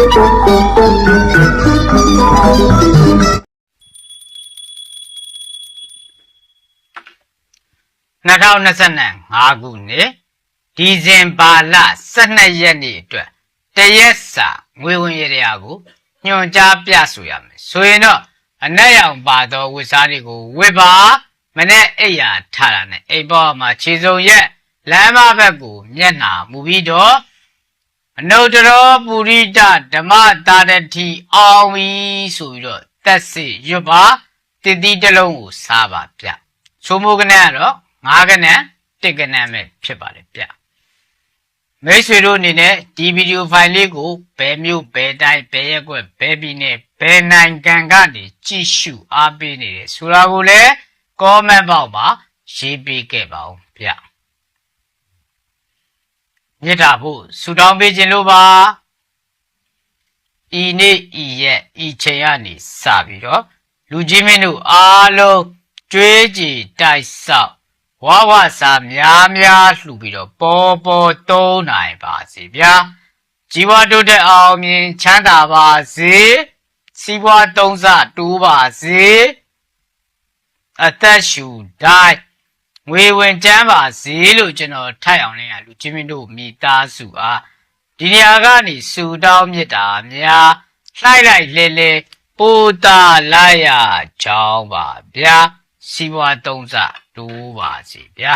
2025ခုနှစ်ဒီဇင်ဘာလ12ရက်နေ့အတွက်တရက်စာငွေဝင်ရတရားကိုညွှန်ကြားပြဆိုရမယ်ဆိုရင်တော့အနက်ရောင်ပါသောဝတ်စားတွေကိုဝတ်ပါမနဲ့အိပ်ယာထားတာနဲ့အိမ်ပေါ်မှာခြေစုံရက်လမ်းမဘက်ကိုမျက်နှာမူပြီးတော့ အနုတ္တရောပုရိဒဓမ္မတာရတိအောင်ပြီဆိုပြီးတော့တက်စီရွတ်ပါတည်တည်တစ်လုံးကိုစားပါဗျချိုးမိုးကနဲ့ကတော့ငါးကနဲ့တစ်ကနဲ့ပဲဖြစ်ပါတယ်ဗျမိတ်ဆွေတို့အနေနဲ့ဒီဗီဒီယိုဖိုင်လေးကိုဘယ်မျိုးဘယ်တိုင်းဘယ်ရက်ကွက်ဘယ်ပြည်နယ်ဘယ်နိုင်ငံကနေကြည့်ရှုအားပေးနေတယ်ဆိုတာကိုလည်း comment box မှာရေးပေးခဲ့ပါဦးဗျ မြစ်တာဖို့ဆူတောင်းပေးခြင်းလို့ပါဤနေ့ဤရက်ဤချိန်ကနေစပြီးတော့လူကြီးမင်းတို့အားလုံးကြွေးကြည်တိုက်ဆောက်ဝါဝစာများများလှူပြီးတော့ပေါ်ပေါ်တုံးနိုင်ပါစေဗျာជីវတိုးတက်အောင်မြင်ချမ်းသာပါစေစီးပွားတုံးစတိုးပါစေအသက်ရှူတိုင်း ငွေဝင်ကျန်းပါစေလို့ကျွန်တော်ထိုက်အောင်လည်းလူချင်းမင်းတို့မိသားစုအားဒီနေရာကနေစူတောင်းမြစ်တာများလှိုက်လိုက်လေလေပို့တာလိုက်ရကြောင်းပါဗျာစီးပွားတုံးစတိုးပါစေဗျာ